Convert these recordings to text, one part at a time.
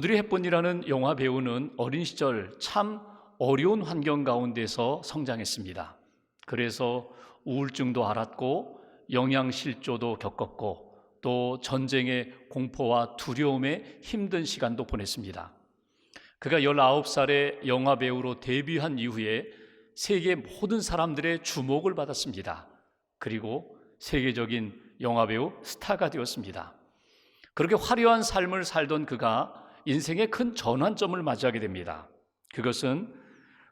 오드리 헵번이라는 영화 배우는 어린 시절 참 어려운 환경 가운데서 성장했습니다. 그래서 우울증도 앓았고 영양실조도 겪었고 또 전쟁의 공포와 두려움에 힘든 시간도 보냈습니다. 그가 19살에 영화 배우로 데뷔한 이후에 세계 모든 사람들의 주목을 받았습니다. 그리고 세계적인 영화 배우 스타가 되었습니다. 그렇게 화려한 삶을 살던 그가 인생의 큰 전환점을 맞이하게 됩니다. 그것은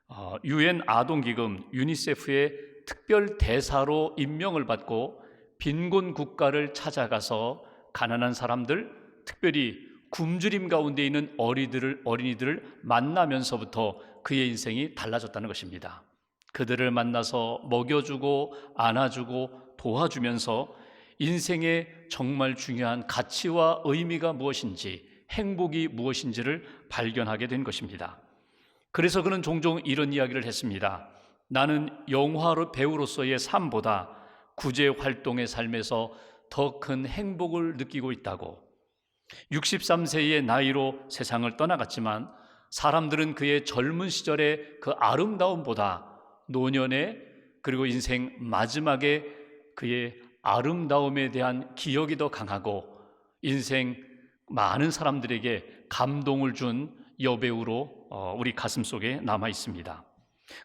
어, 유엔 아동기금 유니세프의 특별 대사로 임명을 받고 빈곤 국가를 찾아가서 가난한 사람들, 특별히 굶주림 가운데 있는 어리들을 어린이들을 만나면서부터 그의 인생이 달라졌다는 것입니다. 그들을 만나서 먹여주고 안아주고 도와주면서 인생의 정말 중요한 가치와 의미가 무엇인지 행복이 무엇인지를 발견하게 된 것입니다. 그래서 그는 종종 이런 이야기를 했습니다. 나는 영화로 배우로서의 삶보다 구제 활동의 삶에서 더 큰 행복을 느끼고 있다고. 63세의 나이로 세상을 떠나갔지만 사람들은 그의 젊은 시절의 그 아름다움보다 노년의 그리고 인생 마지막에 그의 아름다움에 대한 기억이 더 강하고 인생 많은 사람들에게 감동을 준 여배우로 어, 우리 가슴 속에 남아 있습니다.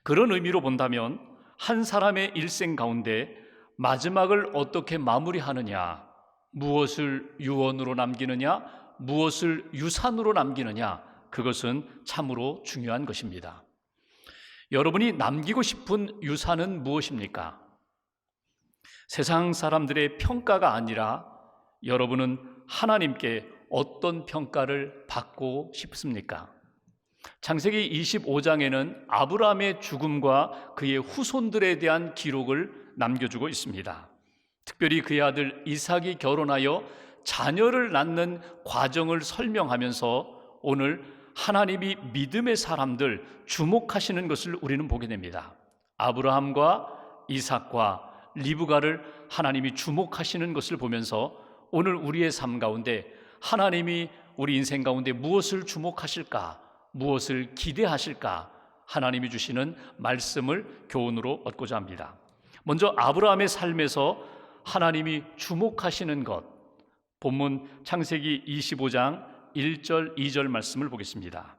그런 의미로 본다면 한 사람의 일생 가운데 마지막을 어떻게 마무리하느냐, 무엇을 유언으로 남기느냐, 무엇을 유산으로 남기느냐, 그것은 참으로 중요한 것입니다. 여러분이 남기고 싶은 유산은 무엇입니까? 세상 사람들의 평가가 아니라 여러분은 하나님께 어떤 평가를 받고 싶습니까? 창세기 25장에는 아브라함의 죽음과 그의 후손들에 대한 기록을 남겨주고 있습니다. 특별히 그의 아들 이삭이 결혼하여 자녀를 낳는 과정을 설명하면서 오늘 하나님이 믿음의 사람들 주목하시는 것을 우리는 보게 됩니다. 아브라함과 이삭과 리브가를 하나님이 주목하시는 것을 보면서 오늘 우리의 삶 가운데 하나님이 우리 인생 가운데 무엇을 주목하실까, 무엇을 기대하실까, 하나님이 주시는 말씀을 교훈으로 얻고자 합니다. 먼저 아브라함의 삶에서 하나님이 주목하시는 것, 본문 창세기 25장 1절, 2절 말씀을 보겠습니다.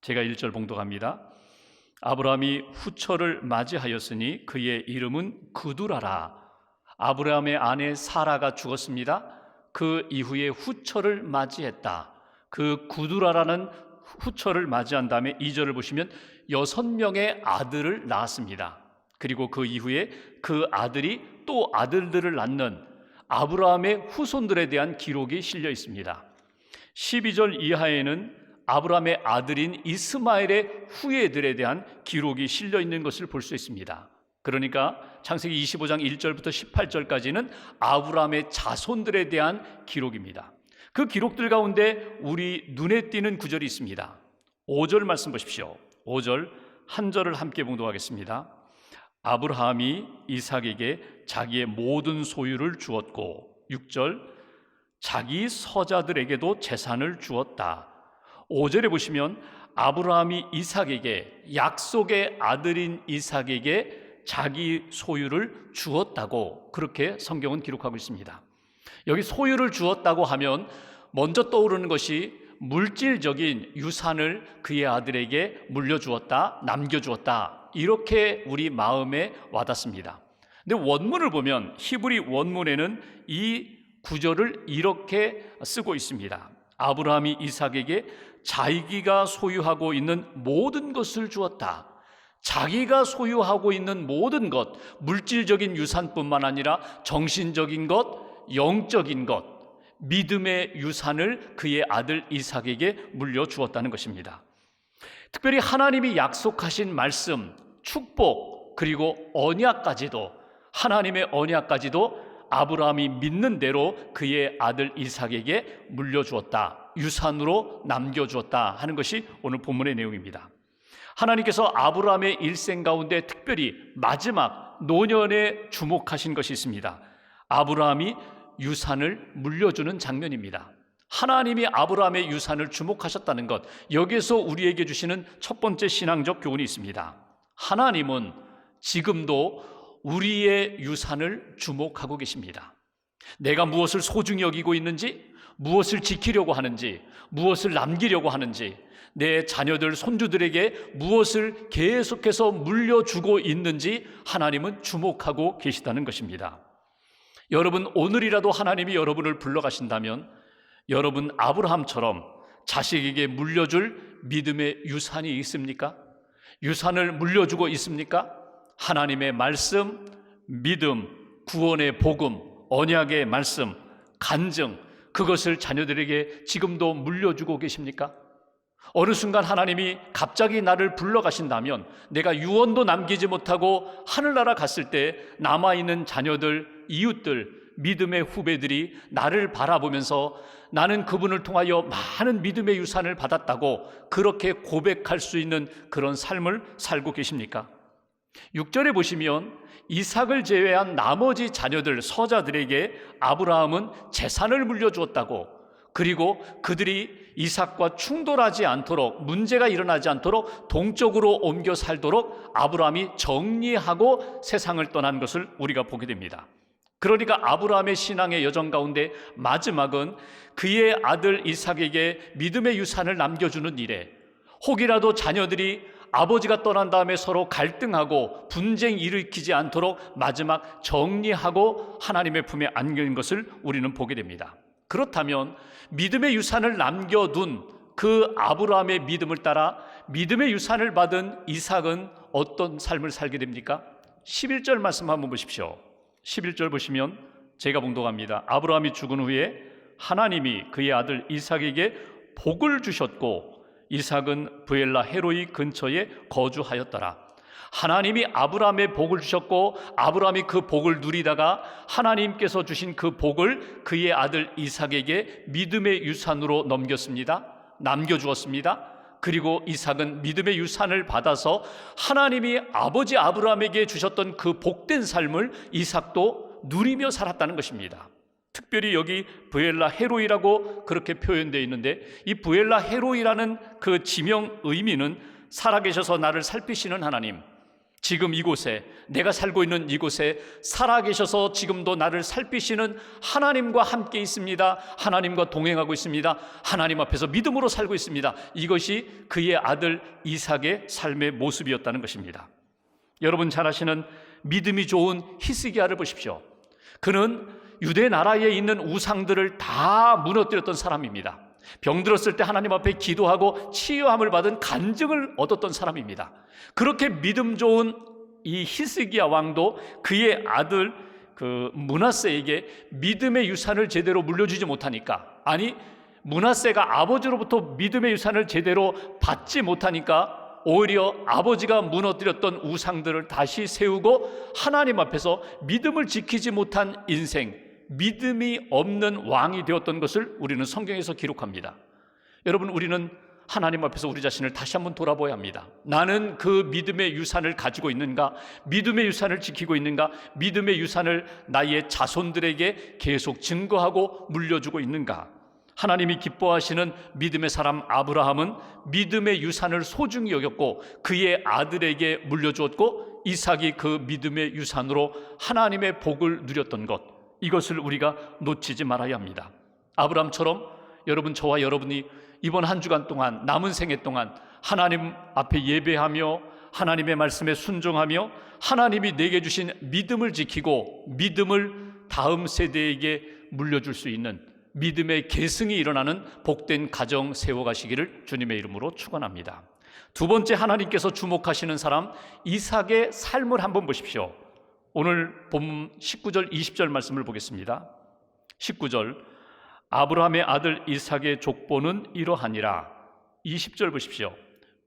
제가 1절 봉독합니다. 아브라함이 후처를 맞이하였으니 그의 이름은 그두라라. 아브라함의 아내 사라가 죽었습니다. 그 이후에 후처를 맞이했다. 그 구두라라는 후처를 맞이한 다음에 2절을 보시면 여섯 명의 아들을 낳았습니다. 그리고 그 이후에 그 아들이 또 아들들을 낳는 아브라함의 후손들에 대한 기록이 실려 있습니다. 12절 이하에는 아브라함의 아들인 이스마엘의 후예들에 대한 기록이 실려 있는 것을 볼 수 있습니다. 그러니까 창세기 25장 1절부터 18절까지는 아브라함의 자손들에 대한 기록입니다. 그 기록들 가운데 우리 눈에 띄는 구절이 있습니다. 5절 말씀 보십시오. 5절 한 절을 함께 봉독하겠습니다. 아브라함이 이삭에게 자기의 모든 소유를 주었고 6절 자기 서자들에게도 재산을 주었다. 5절에 보시면 아브라함이 이삭에게 약속의 아들인 이삭에게 자기 소유를 주었다고 그렇게 성경은 기록하고 있습니다. 여기 소유를 주었다고 하면 먼저 떠오르는 것이 물질적인 유산을 그의 아들에게 물려주었다, 남겨주었다. 이렇게 우리 마음에 와닿습니다. 근데 원문을 보면 히브리 원문에는 이 구절을 이렇게 쓰고 있습니다. 아브라함이 이삭에게 자기가 소유하고 있는 모든 것을 주었다. 자기가 소유하고 있는 모든 것, 물질적인 유산뿐만 아니라 정신적인 것, 영적인 것, 믿음의 유산을 그의 아들 이삭에게 물려주었다는 것입니다. 특별히 하나님이 약속하신 말씀, 축복, 그리고 언약까지도 하나님의 언약까지도 아브라함이 믿는 대로 그의 아들 이삭에게 물려주었다. 유산으로 남겨주었다 하는 것이 오늘 본문의 내용입니다. 하나님께서 아브라함의 일생 가운데 특별히 마지막 노년에 주목하신 것이 있습니다. 아브라함이 유산을 물려주는 장면입니다. 하나님이 아브라함의 유산을 주목하셨다는 것, 여기에서 우리에게 주시는 첫 번째 신앙적 교훈이 있습니다. 하나님은 지금도 우리의 유산을 주목하고 계십니다. 내가 무엇을 소중히 여기고 있는지, 무엇을 지키려고 하는지, 무엇을 남기려고 하는지, 내 자녀들, 손주들에게 무엇을 계속해서 물려주고 있는지 하나님은 주목하고 계시다는 것입니다. 여러분, 오늘이라도 하나님이 여러분을 불러가신다면 여러분 아브라함처럼 자식에게 물려줄 믿음의 유산이 있습니까? 유산을 물려주고 있습니까? 하나님의 말씀, 믿음, 구원의 복음, 언약의 말씀, 간증, 그것을 자녀들에게 지금도 물려주고 계십니까? 어느 순간 하나님이 갑자기 나를 불러가신다면 내가 유언도 남기지 못하고 하늘나라 갔을 때 남아있는 자녀들, 이웃들, 믿음의 후배들이 나를 바라보면서 나는 그분을 통하여 많은 믿음의 유산을 받았다고 그렇게 고백할 수 있는 그런 삶을 살고 계십니까? 6절에 보시면 이삭을 제외한 나머지 자녀들, 서자들에게 아브라함은 재산을 물려주었다고 그리고 그들이 이삭과 충돌하지 않도록 문제가 일어나지 않도록 동쪽으로 옮겨 살도록 아브라함이 정리하고 세상을 떠난 것을 우리가 보게 됩니다. 그러니까 아브라함의 신앙의 여정 가운데 마지막은 그의 아들 이삭에게 믿음의 유산을 남겨주는 일에 혹이라도 자녀들이 아버지가 떠난 다음에 서로 갈등하고 분쟁 일으키지 않도록 마지막 정리하고 하나님의 품에 안긴 것을 우리는 보게 됩니다. 그렇다면 믿음의 유산을 남겨둔 그 아브라함의 믿음을 따라 믿음의 유산을 받은 이삭은 어떤 삶을 살게 됩니까? 11절 말씀 한번 보십시오. 11절 보시면 제가 봉독합니다. 아브라함이 죽은 후에 하나님이 그의 아들 이삭에게 복을 주셨고 이삭은 부엘라 헤로이 근처에 거주하였더라. 하나님이 아브라함의 복을 주셨고 아브라함이 그 복을 누리다가 하나님께서 주신 그 복을 그의 아들 이삭에게 믿음의 유산으로 넘겼습니다. 남겨 주었습니다. 그리고 이삭은 믿음의 유산을 받아서 하나님이 아버지 아브라함에게 주셨던 그 복된 삶을 이삭도 누리며 살았다는 것입니다. 특별히 여기 부엘라 헤로이라고 그렇게 표현되어 있는데 이 부엘라 헤로이라는 그 지명 의미는 살아계셔서 나를 살피시는 하나님, 지금 이곳에 내가 살고 있는 이곳에 살아계셔서 지금도 나를 살피시는 하나님과 함께 있습니다. 하나님과 동행하고 있습니다. 하나님 앞에서 믿음으로 살고 있습니다. 이것이 그의 아들 이삭의 삶의 모습이었다는 것입니다. 여러분 잘 아시는 믿음이 좋은 히스기야를 보십시오. 그는 유대 나라에 있는 우상들을 다 무너뜨렸던 사람입니다. 병들었을 때 하나님 앞에 기도하고 치유함을 받은 간증을 얻었던 사람입니다. 그렇게 믿음 좋은 이 히스기야 왕도 그의 아들 그 문하세에게 믿음의 유산을 제대로 물려주지 못하니까 아니 문하세가 아버지로부터 믿음의 유산을 제대로 받지 못하니까 오히려 아버지가 무너뜨렸던 우상들을 다시 세우고 하나님 앞에서 믿음을 지키지 못한 인생 믿음이 없는 왕이 되었던 것을 우리는 성경에서 기록합니다. 여러분, 우리는 하나님 앞에서 우리 자신을 다시 한번 돌아보아야 합니다. 나는 그 믿음의 유산을 가지고 있는가? 믿음의 유산을 지키고 있는가? 믿음의 유산을 나의 자손들에게 계속 증거하고 물려주고 있는가? 하나님이 기뻐하시는 믿음의 사람 아브라함은 믿음의 유산을 소중히 여겼고 그의 아들에게 물려주었고 이삭이 그 믿음의 유산으로 하나님의 복을 누렸던 것. 이것을 우리가 놓치지 말아야 합니다. 아브라함처럼 여러분 저와 여러분이 이번 한 주간 동안 남은 생애 동안 하나님 앞에 예배하며 하나님의 말씀에 순종하며 하나님이 내게 주신 믿음을 지키고 믿음을 다음 세대에게 물려줄 수 있는 믿음의 계승이 일어나는 복된 가정 세워가시기를 주님의 이름으로 축원합니다. 두 번째 하나님께서 주목하시는 사람 이삭의 삶을 한번 보십시오. 오늘 본 19절 20절 말씀을 보겠습니다. 19절 아브라함의 아들 이삭의 족보는 이러하니라. 20절 보십시오.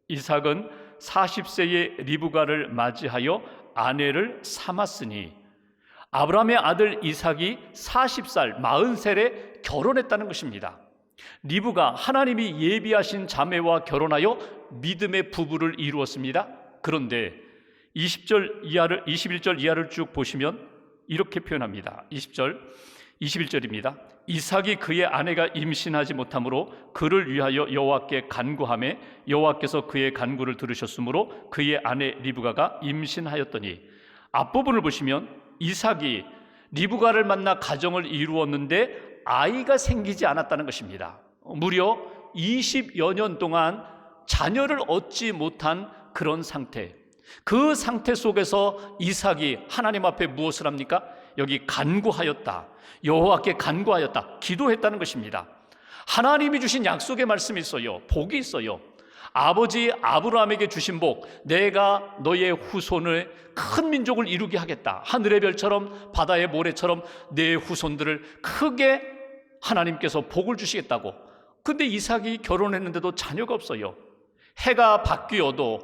이삭은 40세의 리브가를 맞이하여 아내를 삼았으니 아브라함의 아들 이삭이 40살 40살에 결혼했다는 것입니다. 리브가 하나님이 예비하신 자매와 결혼하여 믿음의 부부를 이루었습니다. 그런데 20절 이하를 21절 이하를 쭉 보시면 이렇게 표현합니다. 20절 21절입니다. 이삭이 그의 아내가 임신하지 못하므로 그를 위하여 여호와께 간구하매 여호와께서 그의 간구를 들으셨으므로 그의 아내 리브가가 임신하였더니 앞부분을 보시면 이삭이 리브가를 만나 가정을 이루었는데 아이가 생기지 않았다는 것입니다. 무려 20여 년 동안 자녀를 얻지 못한 그런 상태. 그 상태 속에서 이삭이 하나님 앞에 무엇을 합니까? 여기 간구하였다. 여호와께 간구하였다. 기도했다는 것입니다. 하나님이 주신 약속의 말씀이 있어요. 복이 있어요. 아버지 아브라함에게 주신 복, 내가 너의 후손을 큰 민족을 이루게 하겠다. 하늘의 별처럼 바다의 모래처럼 내 후손들을 크게 하나님께서 복을 주시겠다고. 근데 이삭이 결혼했는데도 자녀가 없어요. 해가 바뀌어도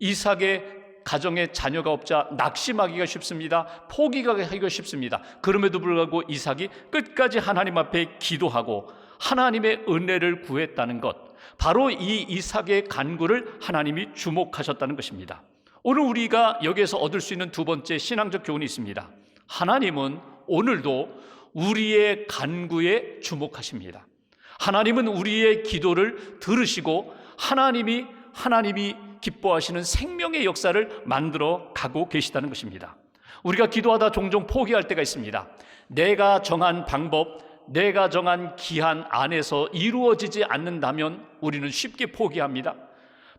이삭의 가정에 자녀가 없자 낙심하기가 쉽습니다. 포기하기가 쉽습니다. 그럼에도 불구하고 이삭이 끝까지 하나님 앞에 기도하고 하나님의 은혜를 구했다는 것. 바로 이 이삭의 간구를 하나님이 주목하셨다는 것입니다. 오늘 우리가 여기에서 얻을 수 있는 두 번째 신앙적 교훈이 있습니다. 하나님은 오늘도 우리의 간구에 주목하십니다. 하나님은 우리의 기도를 들으시고 하나님이 하나님이 기뻐하시는 생명의 역사를 만들어 가고 계시다는 것입니다. 우리가 기도하다 종종 포기할 때가 있습니다. 내가 정한 방법, 내가 정한 기한 안에서 이루어지지 않는다면 우리는 쉽게 포기합니다.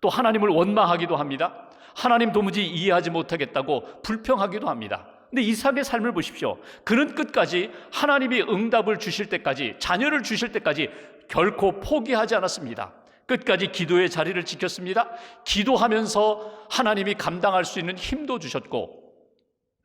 또 하나님을 원망하기도 합니다. 하나님 도무지 이해하지 못하겠다고 불평하기도 합니다. 근데 이삭의 삶을 보십시오. 그는 끝까지 하나님이 응답을 주실 때까지 자녀를 주실 때까지 결코 포기하지 않았습니다. 끝까지 기도의 자리를 지켰습니다. 기도하면서 하나님이 감당할 수 있는 힘도 주셨고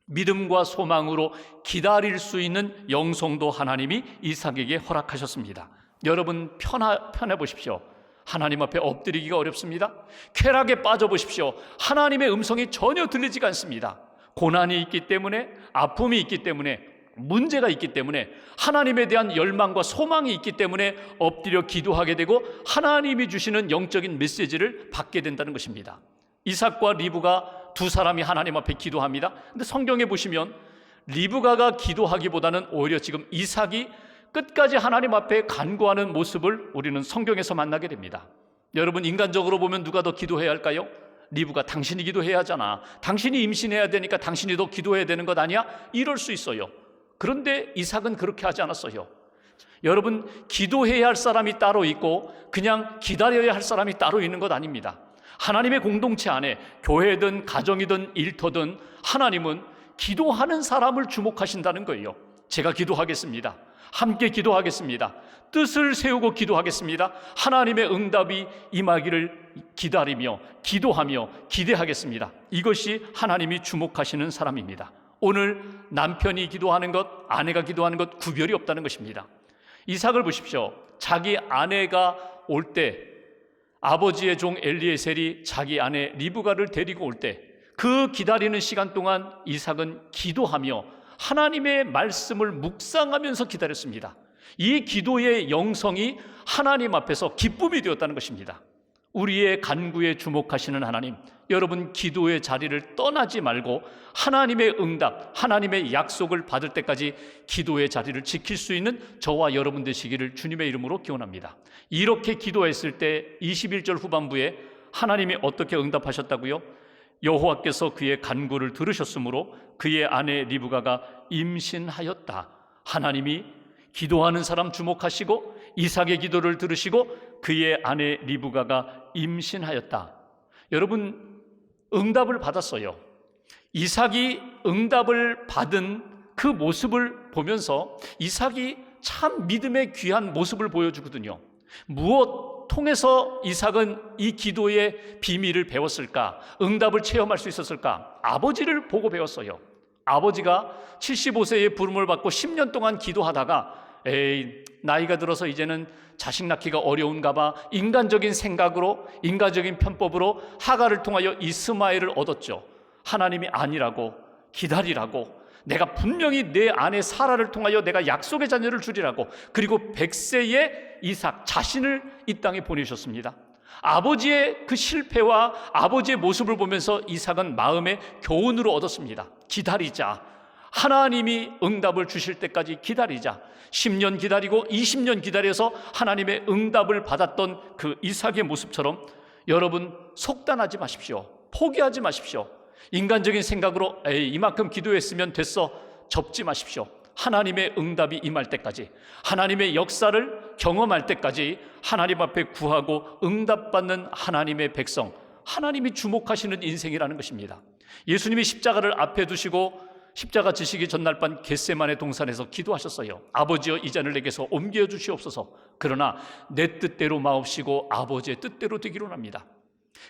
믿음과 소망으로 기다릴 수 있는 영성도 하나님이 이삭에게 허락하셨습니다. 여러분 편하, 편해 보십시오. 하나님 앞에 엎드리기가 어렵습니다. 쾌락에 빠져 보십시오. 하나님의 음성이 전혀 들리지가 않습니다. 고난이 있기 때문에 아픔이 있기 때문에 문제가 있기 때문에 하나님에 대한 열망과 소망이 있기 때문에 엎드려 기도하게 되고 하나님이 주시는 영적인 메시지를 받게 된다는 것입니다. 이삭과 리브가 두 사람이 하나님 앞에 기도합니다. 근데 성경에 보시면 리브가가 기도하기보다는 오히려 지금 이삭이 끝까지 하나님 앞에 간구하는 모습을 우리는 성경에서 만나게 됩니다. 여러분 인간적으로 보면 누가 더 기도해야 할까요? 리브가 당신이 기도해야 하잖아. 당신이 임신해야 되니까 당신이 더 기도해야 되는 것 아니야? 이럴 수 있어요. 그런데 이삭은 그렇게 하지 않았어요. 여러분, 기도해야 할 사람이 따로 있고 그냥 기다려야 할 사람이 따로 있는 것 아닙니다. 하나님의 공동체 안에 교회든 가정이든 일터든 하나님은 기도하는 사람을 주목하신다는 거예요. 제가 기도하겠습니다. 함께 기도하겠습니다. 뜻을 세우고 기도하겠습니다. 하나님의 응답이 임하기를 기다리며 기도하며 기대하겠습니다. 이것이 하나님이 주목하시는 사람입니다. 오늘 남편이 기도하는 것, 아내가 기도하는 것 구별이 없다는 것입니다. 이삭을 보십시오. 자기 아내가 올 때 아버지의 종 엘리에셀이 자기 아내 리브가를 데리고 올 때 그 기다리는 시간 동안 이삭은 기도하며 하나님의 말씀을 묵상하면서 기다렸습니다. 이 기도의 영성이 하나님 앞에서 기쁨이 되었다는 것입니다. 우리의 간구에 주목하시는 하나님, 여러분 기도의 자리를 떠나지 말고 하나님의 응답, 하나님의 약속을 받을 때까지 기도의 자리를 지킬 수 있는 저와 여러분 되시기를 주님의 이름으로 기원합니다. 이렇게 기도했을 때 21절 후반부에 하나님이 어떻게 응답하셨다고요? 여호와께서 그의 간구를 들으셨으므로 그의 아내 리브가가 임신하였다. 하나님이 기도하는 사람 주목하시고 이삭의 기도를 들으시고 그의 아내 리브가가 임신하였다. 여러분 응답을 받았어요. 이삭이 응답을 받은 그 모습을 보면서 이삭이 참 믿음의 귀한 모습을 보여주거든요. 무엇 통해서 이삭은 이 기도의 비밀을 배웠을까? 응답을 체험할 수 있었을까? 아버지를 보고 배웠어요. 아버지가 75세의 부름을 받고 10년 동안 기도하다가 에이 나이가 들어서 이제는 자식 낳기가 어려운가 봐 인간적인 생각으로 인간적인 편법으로 하가를 통하여 이스마엘을 얻었죠. 하나님이 아니라고 기다리라고 내가 분명히 내 아내 사라를 통하여 내가 약속의 자녀를 주리라고 그리고 백세의 이삭 자신을 이 땅에 보내셨습니다. 아버지의 그 실패와 아버지의 모습을 보면서 이삭은 마음의 교훈으로 얻었습니다. 기다리자. 하나님이 응답을 주실 때까지 기다리자. 10년 기다리고 20년 기다려서 하나님의 응답을 받았던 그 이삭의 모습처럼 여러분 속단하지 마십시오. 포기하지 마십시오. 인간적인 생각으로 에이 이만큼 기도했으면 됐어 접지 마십시오. 하나님의 응답이 임할 때까지 하나님의 역사를 경험할 때까지 하나님 앞에 구하고 응답받는 하나님의 백성 하나님이 주목하시는 인생이라는 것입니다. 예수님이 십자가를 앞에 두시고 십자가 지시기 전날 밤 겟세만의 동산에서 기도하셨어요. 아버지여 이 잔을 내게서 옮겨 주시옵소서. 그러나 내 뜻대로 마옵시고 아버지의 뜻대로 되기로 합니다.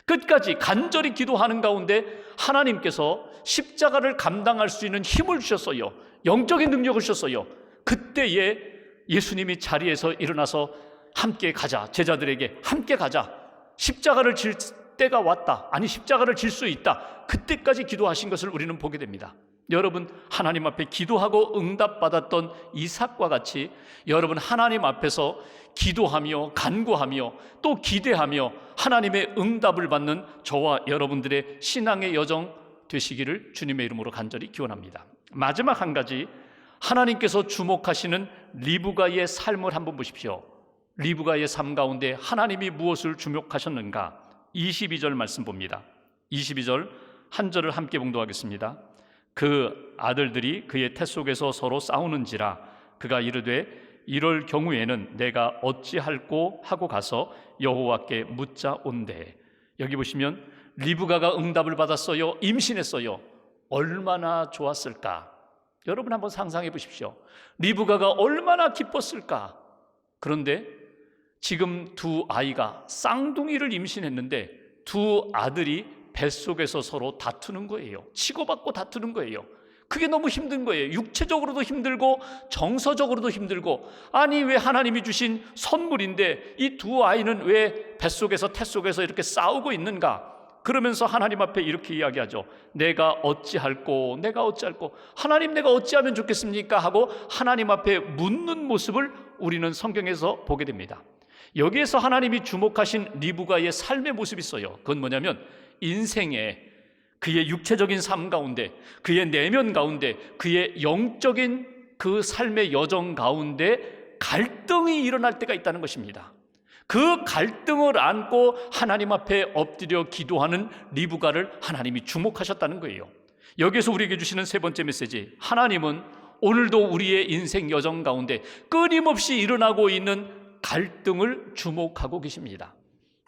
끝까지 간절히 기도하는 가운데 하나님께서 십자가를 감당할 수 있는 힘을 주셨어요. 영적인 능력을 주셨어요. 그때에 예수님이 자리에서 일어나서 함께 가자. 제자들에게 함께 가자. 십자가를 질 때가 왔다. 아니, 십자가를 질 수 있다. 그때까지 기도하신 것을 우리는 보게 됩니다. 여러분, 하나님 앞에 기도하고 응답받았던 이삭과 같이 여러분 하나님 앞에서 기도하며 간구하며 또 기대하며 하나님의 응답을 받는 저와 여러분들의 신앙의 여정 되시기를 주님의 이름으로 간절히 기원합니다. 마지막 한 가지 하나님께서 주목하시는 리브가의 삶을 한번 보십시오. 리브가의 삶 가운데 하나님이 무엇을 주목하셨는가? 22절 말씀 봅니다. 22절 한 절을 함께 봉독하겠습니다. 그 아들들이 그의 태 속에서 서로 싸우는지라 그가 이르되 이럴 경우에는 내가 어찌할꼬 하고 가서 여호와께 묻자 온대. 여기 보시면 리브가가 응답을 받았어요. 임신했어요. 얼마나 좋았을까? 여러분 한번 상상해 보십시오. 리브가가 얼마나 기뻤을까? 그런데 지금 두 아이가 쌍둥이를 임신했는데 두 아들이 뱃속에서 서로 다투는 거예요. 치고받고 다투는 거예요. 그게 너무 힘든 거예요. 육체적으로도 힘들고 정서적으로도 힘들고 아니 왜 하나님이 주신 선물인데 이 두 아이는 왜 뱃속에서 태 속에서 이렇게 싸우고 있는가? 그러면서 하나님 앞에 이렇게 이야기하죠. 내가 어찌할꼬, 내가 어찌할꼬, 하나님 내가 어찌하면 좋겠습니까? 하고 하나님 앞에 묻는 모습을 우리는 성경에서 보게 됩니다. 여기에서 하나님이 주목하신 리브가의 삶의 모습이 있어요. 그건 뭐냐면 인생에 그의 육체적인 삶 가운데, 그의 내면 가운데, 그의 영적인 그 삶의 여정 가운데 갈등이 일어날 때가 있다는 것입니다. 그 갈등을 안고 하나님 앞에 엎드려 기도하는 리브가를 하나님이 주목하셨다는 거예요. 여기서 우리에게 주시는 세 번째 메시지. 하나님은 오늘도 우리의 인생 여정 가운데 끊임없이 일어나고 있는 갈등을 주목하고 계십니다.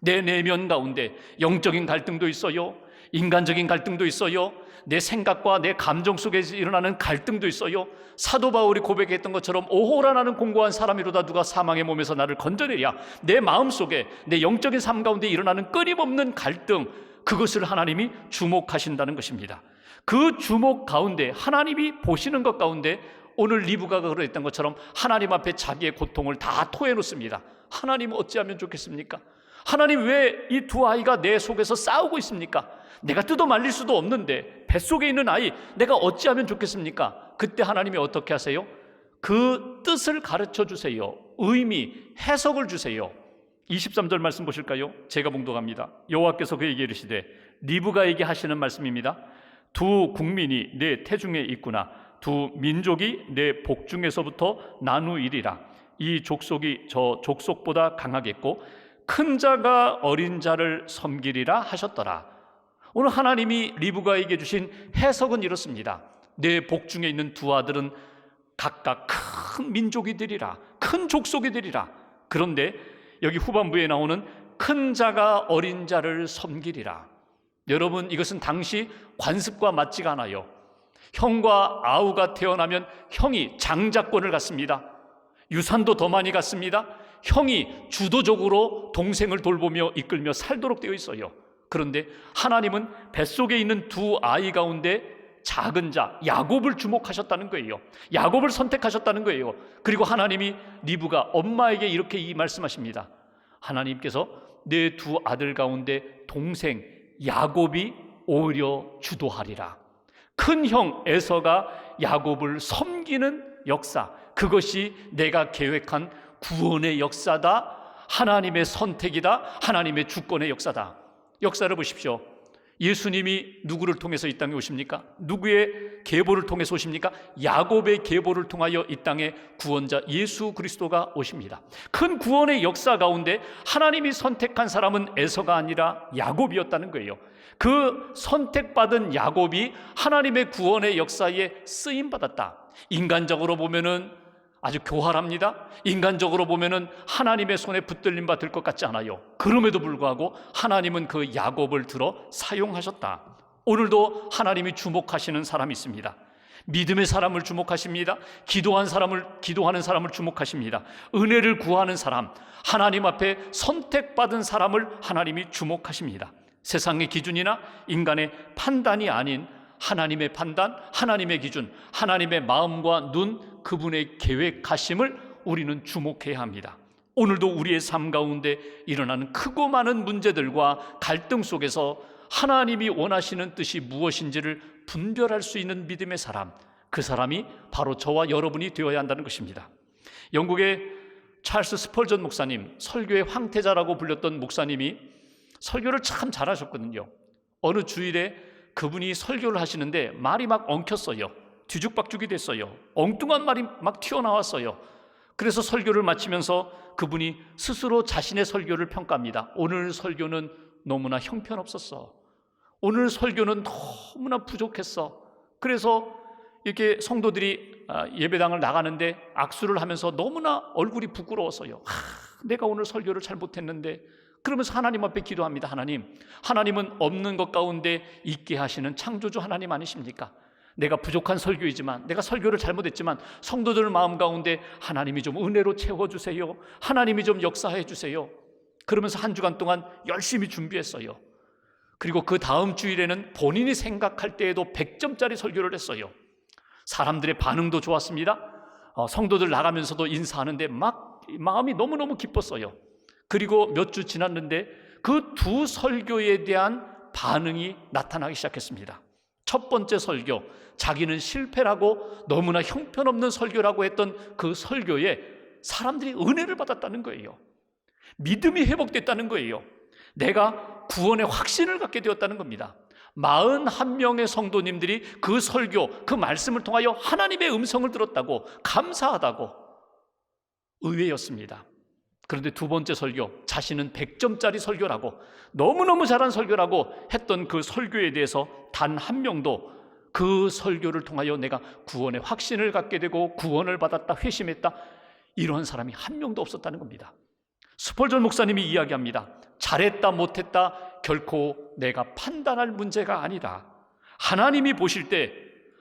내 내면 가운데 영적인 갈등도 있어요. 인간적인 갈등도 있어요. 내 생각과 내 감정 속에서 일어나는 갈등도 있어요. 사도 바울이 고백했던 것처럼 오호라 나는 공고한 사람이로다 누가 사망의 몸에서 나를 건져내랴. 내 마음 속에 내 영적인 삶 가운데 일어나는 끊임없는 갈등 그것을 하나님이 주목하신다는 것입니다. 그 주목 가운데 하나님이 보시는 것 가운데 오늘 리브가가 그랬던 것처럼 하나님 앞에 자기의 고통을 다 토해 놓습니다. 하나님 어찌하면 좋겠습니까? 하나님 왜 이 두 아이가 내 속에서 싸우고 있습니까? 내가 뜯어 말릴 수도 없는데 뱃속에 있는 아이 내가 어찌하면 좋겠습니까? 그때 하나님이 어떻게 하세요? 그 뜻을 가르쳐 주세요. 의미, 해석을 주세요. 23절 말씀 보실까요? 제가 봉독합니다. 여호와께서 그에게 이르시되 리브가에게 하시는 말씀입니다. 두 국민이 내 태중에 있구나. 두 민족이 내 복중에서부터 나누이리라. 이 족속이 저 족속보다 강하겠고 큰 자가 어린 자를 섬기리라 하셨더라. 오늘 하나님이 리브가에게 주신 해석은 이렇습니다. 내 복중에 있는 두 아들은 각각 큰 민족이 되리라. 큰 족속이 되리라. 그런데 여기 후반부에 나오는 큰 자가 어린 자를 섬기리라. 여러분 이것은 당시 관습과 맞지가 않아요. 형과 아우가 태어나면 형이 장자권을 갖습니다. 유산도 더 많이 갖습니다. 형이 주도적으로 동생을 돌보며 이끌며 살도록 되어 있어요. 그런데 하나님은 뱃속에 있는 두 아이 가운데 작은 자 야곱을 주목하셨다는 거예요. 야곱을 선택하셨다는 거예요. 그리고 하나님이 리브가 엄마에게 이렇게 이 말씀하십니다. 하나님께서 내 두 아들 가운데 동생 야곱이 오히려 주도하리라. 큰 형 에서가 야곱을 섬기는 역사. 그것이 내가 계획한 구원의 역사다. 하나님의 선택이다. 하나님의 주권의 역사다. 역사를 보십시오. 예수님이 누구를 통해서 이 땅에 오십니까? 누구의 계보를 통해서 오십니까? 야곱의 계보를 통하여 이 땅에 구원자 예수 그리스도가 오십니다. 큰 구원의 역사 가운데 하나님이 선택한 사람은 에서가 아니라 야곱이었다는 거예요. 그 선택받은 야곱이 하나님의 구원의 역사에 쓰임 받았다. 인간적으로 보면은 아주 교활합니다. 인간적으로 보면은 하나님의 손에 붙들림 받을 것 같지 않아요. 그럼에도 불구하고 하나님은 그 야곱을 들어 사용하셨다. 오늘도 하나님이 주목하시는 사람이 있습니다. 믿음의 사람을 주목하십니다. 기도한 사람을 기도하는 사람을 주목하십니다. 은혜를 구하는 사람, 하나님 앞에 선택받은 사람을 하나님이 주목하십니다. 세상의 기준이나 인간의 판단이 아닌 하나님의 판단, 하나님의 기준, 하나님의 마음과 눈, 그분의 계획하심을 우리는 주목해야 합니다. 오늘도 우리의 삶 가운데 일어나는 크고 많은 문제들과 갈등 속에서 하나님이 원하시는 뜻이 무엇인지를 분별할 수 있는 믿음의 사람, 그 사람이 바로 저와 여러분이 되어야 한다는 것입니다. 영국의 찰스 스펄전 목사님, 설교의 황태자라고 불렸던 목사님이 설교를 참 잘하셨거든요. 어느 주일에 그분이 설교를 하시는데 말이 막 엉켰어요. 뒤죽박죽이 됐어요. 엉뚱한 말이 막 튀어나왔어요. 그래서 설교를 마치면서 그분이 스스로 자신의 설교를 평가합니다. 오늘 설교는 너무나 형편없었어. 오늘 설교는 너무나 부족했어. 그래서 이렇게 성도들이 아, 예배당을 나가는데 악수를 하면서 너무나 얼굴이 부끄러워서요. 하, 내가 오늘 설교를 잘못했는데 그러면서 하나님 앞에 기도합니다. 하나님, 하나님은 없는 것 가운데 있게 하시는 창조주 하나님 아니십니까? 내가 부족한 설교이지만, 내가 설교를 잘못했지만, 성도들 마음 가운데 하나님이 좀 은혜로 채워주세요. 하나님이 좀 역사해 주세요. 그러면서 한 주간 동안 열심히 준비했어요. 그리고 그 다음 주일에는 본인이 생각할 때에도 100점짜리 설교를 했어요. 사람들의 반응도 좋았습니다. 어, 성도들 나가면서도 인사하는데 막 마음이 너무너무 기뻤어요. 그리고 몇 주 지났는데 그 두 설교에 대한 반응이 나타나기 시작했습니다. 첫 번째 설교, 자기는 실패라고 너무나 형편없는 설교라고 했던 그 설교에 사람들이 은혜를 받았다는 거예요. 믿음이 회복됐다는 거예요. 내가 구원의 확신을 갖게 되었다는 겁니다. 41명의 성도님들이 그 설교, 그 말씀을 통하여 하나님의 음성을 들었다고 감사하다고 의외였습니다. 그런데 두 번째 설교, 자신은 100점짜리 설교라고 너무너무 잘한 설교라고 했던 그 설교에 대해서 단 한 명도 그 설교를 통하여 내가 구원의 확신을 갖게 되고 구원을 받았다, 회심했다, 이런 사람이 한 명도 없었다는 겁니다. 스펄전 목사님이 이야기합니다. 잘했다, 못했다, 결코 내가 판단할 문제가 아니다. 하나님이 보실 때,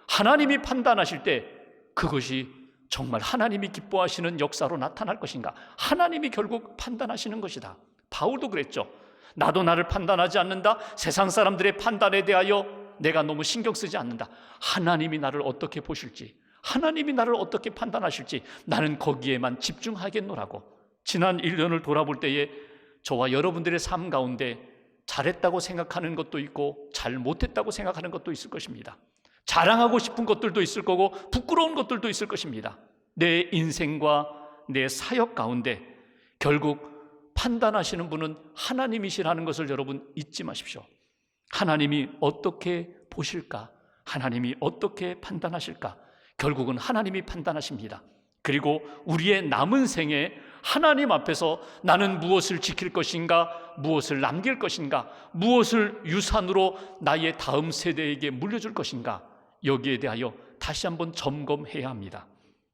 하나님이 판단하실 때, 그것이 정말 하나님이 기뻐하시는 역사로 나타날 것인가? 하나님이 결국 판단하시는 것이다. 바울도 그랬죠. 나도 나를 판단하지 않는다. 세상 사람들의 판단에 대하여 내가 너무 신경 쓰지 않는다. 하나님이 나를 어떻게 보실지, 하나님이 나를 어떻게 판단하실지 나는 거기에만 집중하겠노라고. 지난 1년을 돌아볼 때에 저와 여러분들의 삶 가운데 잘했다고 생각하는 것도 있고 잘 못했다고 생각하는 것도 있을 것입니다. 자랑하고 싶은 것들도 있을 거고 부끄러운 것들도 있을 것입니다. 내 인생과 내 사역 가운데 결국 판단하시는 분은 하나님이시라는 것을 여러분 잊지 마십시오. 하나님이 어떻게 보실까? 하나님이 어떻게 판단하실까? 결국은 하나님이 판단하십니다. 그리고 우리의 남은 생에 하나님 앞에서 나는 무엇을 지킬 것인가, 무엇을 남길 것인가, 무엇을 유산으로 나의 다음 세대에게 물려줄 것인가, 여기에 대하여 다시 한번 점검해야 합니다.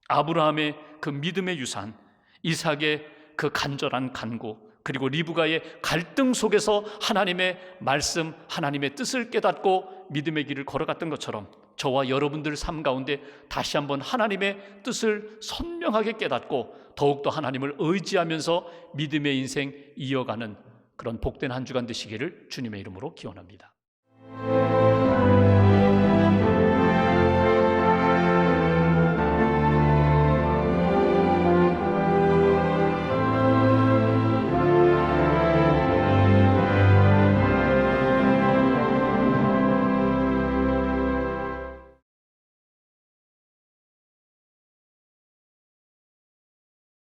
아브라함의 그 믿음의 유산, 이삭의 그 간절한 간구, 그리고 리브가의 갈등 속에서 하나님의 말씀, 하나님의 뜻을 깨닫고 믿음의 길을 걸어갔던 것처럼 저와 여러분들 삶 가운데 다시 한번 하나님의 뜻을 선명하게 깨닫고 더욱더 하나님을 의지하면서 믿음의 인생 이어가는 그런 복된 한 주간 되시기를 주님의 이름으로 기원합니다.